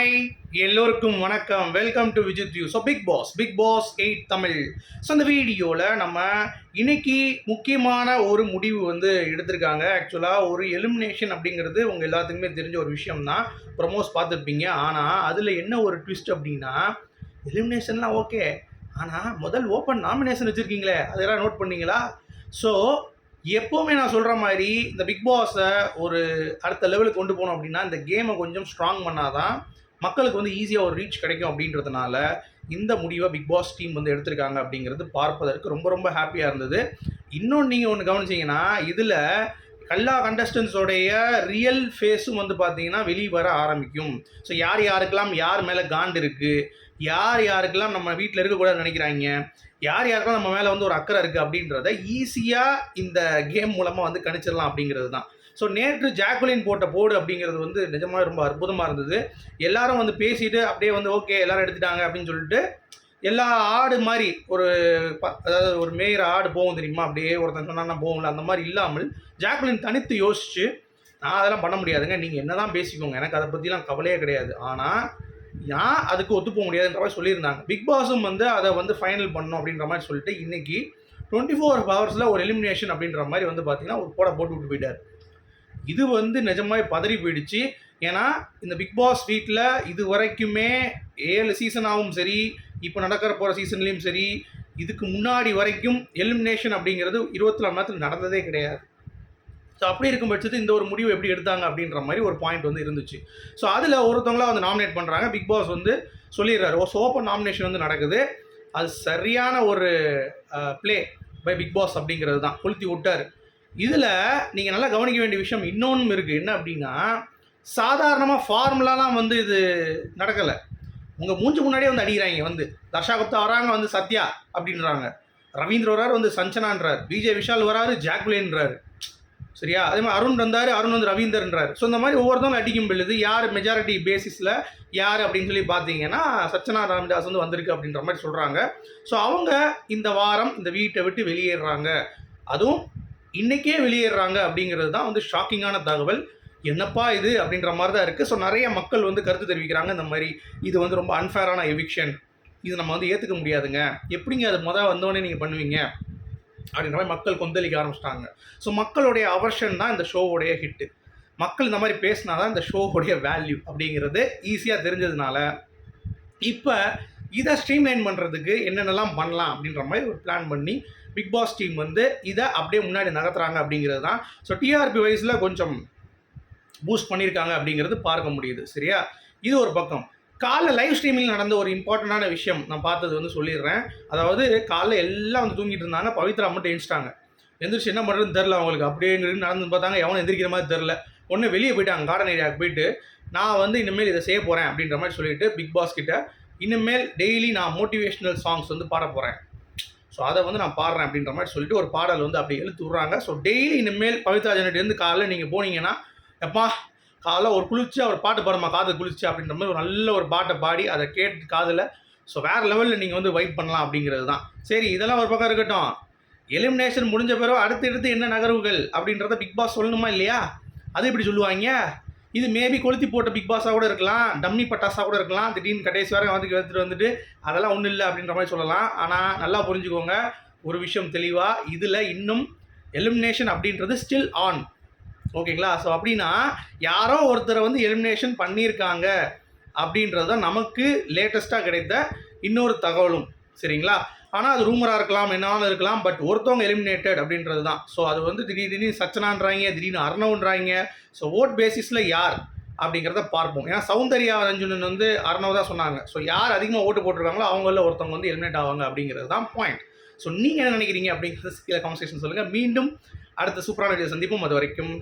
Hi எல்லோருக்கும் வணக்கம். Welcome to Vijith you so Bigg Boss Bigg Boss eight Tamil so அந்த வீடியோவில் நம்ம இன்னைக்கு முக்கியமான ஒரு முடிவு வந்து எடுத்திருக்காங்க. ஆக்சுவலாக ஒரு எலிமினேஷன் அப்படிங்கிறது உங்கள் எல்லாத்துக்குமே தெரிஞ்ச ஒரு விஷயம் தான் ப்ரொமோஸ் பார்த்துருப்பீங்க. ஆனால் அதில் என்ன ஒரு ட்விஸ்ட் அப்படின்னா எலிமினேஷன்லாம் ஓகே ஆனால் முதல் ஓப்பன் நாமினேஷன் வச்சுருக்கீங்களே அதெல்லாம் நோட் பண்ணீங்களா? ஸோ எப்போவுமே நான் சொல்கிற மாதிரி இந்த பிக் பாஸை ஒரு அடுத்த லெவலுக்கு கொண்டு போனோம் அப்படின்னா இந்த கேமை கொஞ்சம் ஸ்ட்ராங் பண்ணாதான் மக்களுக்கு வந்து ஈஸியாக ஒரு ரீச் கிடைக்கும் அப்படின்றதுனால இந்த முடிவை பிக் பாஸ் டீம் வந்து எடுத்திருக்காங்க அப்படிங்கிறது பார்ப்பதற்கு ரொம்ப ரொம்ப ஹாப்பியாக இருந்தது. இன்னொன்று நீங்கள் ஒன்று கவனிச்சிங்கன்னா இதில் எல்லா கண்டஸ்டன்ஸோடைய ரியல் ஃபேஸும் வந்து பார்த்தீங்கன்னா வெளியே வர ஆரம்பிக்கும். ஸோ யார் யாருக்கெல்லாம் யார் மேலே காண்டு இருக்குது யார் யாருக்கெல்லாம் நம்ம வீட்டில் இருக்கக்கூடாதுன்னு நினைக்கிறாங்க யார் யாருக்கெல்லாம் நம்ம மேலே வந்து ஒரு அக்கறை இருக்குது அப்படின்றத ஈஸியாக இந்த கேம் மூலமாக வந்து கணிச்சிடலாம் அப்படிங்கிறது தான். ஸோ நேற்று ஜாக்குலின் போட்ட போர்டு அப்படிங்கிறது வந்து நிஜமாக ரொம்ப அற்புதமாக இருந்தது. எல்லாரும் வந்து பேசிட்டு அப்படியே வந்து ஓகே எல்லாரும் எடுத்துட்டாங்க அப்படின்னு சொல்லிட்டு எல்லா ஆடு மாதிரி ஒரு அதாவது ஒரு மேயர் ஆடு போகும் தெரியுமா? அப்படியே ஒருத்தன் சொன்னா போகும்ல அந்த மாதிரி இல்லாமல் ஜாக்குலின் தனித்து யோசிச்சு நான் அதெல்லாம் பண்ண முடியாதுங்க. நீங்கள் என்ன தான் பேசிக்கோங்க. எனக்கு அதை பற்றிலாம் கவலையே கிடையாது. ஆனால் நான் அதுக்கு ஒத்து போக முடியாதுன்ற மாதிரி சொல்லியிருந்தாங்க. பிக் பாஸும் வந்து அதை வந்து ஃபைனல் பண்ணணும் அப்படின்ற மாதிரி சொல்லிட்டு இன்றைக்கி டுவெண்ட்டி ஃபோர் ஹவர்ஸில் ஒரு எலிமினேஷன் அப்படின்ற மாதிரி வந்து பார்த்தீங்கன்னா ஒரு போட போட்டு விட்டு போயிட்டார். இது வந்து நிஜமாவே பதறி போயிடுச்சு. ஏன்னா இந்த பிக் பாஸ் வீட்டில் இது வரைக்குமே ஏழு சீசனாகவும் சரி இப்போ நடக்கிற போகிற சீசன்லேயும் சரி இதுக்கு முன்னாடி வரைக்கும் எலிமினேஷன் அப்படிங்கிறது இருபத்தி நாலு நேரத்தில் நடந்ததே கிடையாது. ஸோ அப்படி இருக்கும் பட்சத்தில் இந்த ஒரு முடிவு எப்படி எடுத்தாங்க அப்படின்ற மாதிரி ஒரு பாயிண்ட் வந்து இருந்துச்சு. ஸோ அதில் ஒருத்தவங்களா வந்து நாமினேட் பண்ணுறாங்க பிக் பாஸ் வந்து சொல்லிடுறாரு. ஒரு சோப்பர் நாமினேஷன் வந்து நடக்குது. அது சரியான ஒரு ப்ளே பை பிக் பாஸ் அப்படிங்கிறது தான். கொளுத்தி விட்டார். இதில் நீங்கள் நல்லா கவனிக்க வேண்டிய விஷயம் இன்னொன்று இருக்குது என்ன அப்படின்னா சாதாரணமாக ஃபார்முலாலாம் வந்து இது நடக்கலை. உங்கள் மூஞ்சி முன்னாடியே வந்து அடிக்கிறாங்க வந்து தர்ஷா குப்தா வராங்க வந்து சத்யா அப்படின்றாங்க. ரவீந்திர வராரு வந்து சஞ்சனான்றார். பிஜே விஷால் வராரு ஜாக்லின்றாரு சரியா? அதே மாதிரி அருண் வந்தார் அருண் வந்து ரவீந்தர்ன்றார். ஸோ இந்த மாதிரி ஒவ்வொருத்தவங்க அடிக்கும் பொழுது யார் மெஜாரிட்டி பேசிஸில் யார் அப்படின்னு சொல்லி பார்த்தீங்கன்னா சச்சனா ராமதாஸ் வந்து வந்திருக்கு அப்படின்ற மாதிரி சொல்கிறாங்க ஸோ அவங்க இந்த வாரம் இந்த வீட்டை விட்டு வெளியேறாங்க. அதுவும் இன்றைக்கே வெளியேறுறாங்க அப்படிங்கிறது தான் வந்து ஷாக்கிங்கான தகவல். என்னப்பா இது அப்படின்ற மாதிரி தான் இருக்குது ஸோ நிறைய மக்கள் வந்து கருத்து தெரிவிக்கிறாங்க இந்த மாதிரி இது வந்து ரொம்ப அன்ஃபேரான எவிக்ஷன் இது நம்ம வந்து ஏற்றுக்க முடியாதுங்க. எப்படிங்க அது மொதல் வந்தோடனே நீங்கள் பண்ணுவீங்க? அப்படின்ற மாதிரி மக்கள் கொந்தளிக்க ஆரம்பிச்சிட்டாங்க. ஸோ மக்களுடைய அவர்ஷன் தான் இந்த ஷோவுடைய ஹிட்டு மக்கள் இந்த மாதிரி பேசினா தான் இந்த ஷோவுடைய வேல்யூ அப்படிங்கிறது ஈஸியாக தெரிஞ்சதுனால இப்போ இதை ஸ்ட்ரீம்லைன் பண்ணுறதுக்கு என்னென்னலாம் பண்ணலாம் அப்படின்ற மாதிரி ஒரு பிளான் பண்ணி பிக் பாஸ் டீம் வந்து இதை அப்படியே முன்னாடி நகர்த்துறாங்க அப்படிங்கிறது தான். ஸோ டிஆர்பி வைஸில் கொஞ்சம் பூஸ்ட் பண்ணியிருக்காங்க அப்படிங்கிறது பார்க்க முடியுது. சரியா? இது ஒரு பக்கம். காலைல லைவ் ஸ்ட்ரீமிங் நடந்த ஒரு இம்பார்ட்டண்டான விஷயம் நான் பார்த்தது வந்து சொல்லிடுறேன். அதாவது காலைல எல்லாம் வந்து தூங்கிட்டு இருந்தாங்க. பவித்ரா மட்டும் எழுந்துட்டாங்க எந்திரிச்சு என்ன பண்ணுறதுன்னு தெரில அவங்களுக்கு. அப்படிங்கிறது நடந்து பார்த்தாங்க. எவனும் எந்திரிக்கிற மாதிரி தெரில ஒன்று வெளியே போயிட்டாங்க. கார்டன் ஏரியாவுக்கு போயிட்டு நான் வந்து இனிமேல் இதை செய்ய போகிறேன் அப்படின்ற மாதிரி சொல்லிட்டு பிக் பாஸ் கிட்ட இனிமேல் டெய்லி நான் மோட்டிவேஷ்னல் சாங்ஸ் வந்து பாட போகிறேன் ஸோ அதை வந்து நான் பாடுறேன் அப்படின்ற மாதிரி சொல்லிட்டு ஒரு பாடல் வந்து அப்படி எழுத்து விட்றாங்க. ஸோ டெய்லி இனிமேல் பவித்ரா ஜெனட்டிலேருந்து காலைல நீங்கள் போனீங்கன்னா எப்பா காலைல ஒரு குளிச்சு அவர் பாட்டு பாடுமா காதை குளிச்சு அப்படின்ற மாதிரி ஒரு நல்ல ஒரு பாட்டை பாடி அதை கேட்டு காதில் ஸோ வேறு லெவலில் நீங்கள் வந்து வைப் பண்ணலாம் அப்படிங்கிறது தான். சரி இதெல்லாம் ஒரு பக்கம் இருக்கட்டும். எலிமினேஷன் முடிஞ்ச பிறகு அடுத்தடுத்து என்ன நகர்வுகள் அப்படின்றத பிக் பாஸ் சொல்லணுமா இல்லையா? அது எப்படி சொல்லுவாங்க? இது மேபி கொளுத்தி போட்ட பிக் பாஸாக கூட இருக்கலாம் டம்மி பட்டாஸாக கூட இருக்கலாம் திடீர்னு கடைசி வரை வந்து எடுத்துகிட்டு வந்துட்டு அதெல்லாம் ஒன்றும் இல்லை அப்படின்ற மாதிரி சொல்லலாம். ஆனால் நல்லா புரிஞ்சுக்கோங்க ஒரு விஷயம் தெளிவாக இதில் இன்னும் எலிமினேஷன் அப்படின்றது ஸ்டில் ஆன் ஓகேங்களா? ஸோ அப்படின்னா யாரோ ஒருத்தரை வந்து எலிமினேஷன் பண்ணியிருக்காங்க அப்படின்றது தான் நமக்கு லேட்டஸ்ட்டாக கிடைத்த இன்னொரு தகவலும். சரிங்களா? ஆனால் அது ரூமராக இருக்கலாம் என்னாலும் இருக்கலாம் பட் ஒருத்தவங்க எலிமினேட்டட் அப்படின்றது தான் ஸோ அது வந்து திடீர் திடீர்னு சச்சனான்றாங்க திடீர்னு அர்ணவுன்றாங்க. ஸோ ஓட் பேசிஸில் யார் அப்படிங்கிறத பார்ப்போம். ஏன்னா சௌந்தர்யா ரஞ்சுனன் வந்து அர்ணவ் தான் சொன்னாங்க. ஸோ யார் அதிகமாக ஓட்டு போட்டிருக்காங்களோ அவங்கள ஒருத்தவங்க வந்து எலிமினேட் ஆவாங்க அப்படிங்கிறது தான் பாயிண்ட் ஸோ நீங்கள் என்ன நினைக்கிறீங்க அப்படிங்கிறத கீழே கான்வர்சேஷன் சொல்லுங்கள் மீண்டும் அடுத்த சூப்பரான வீடியோ சந்திப்போம். அது வரைக்கும்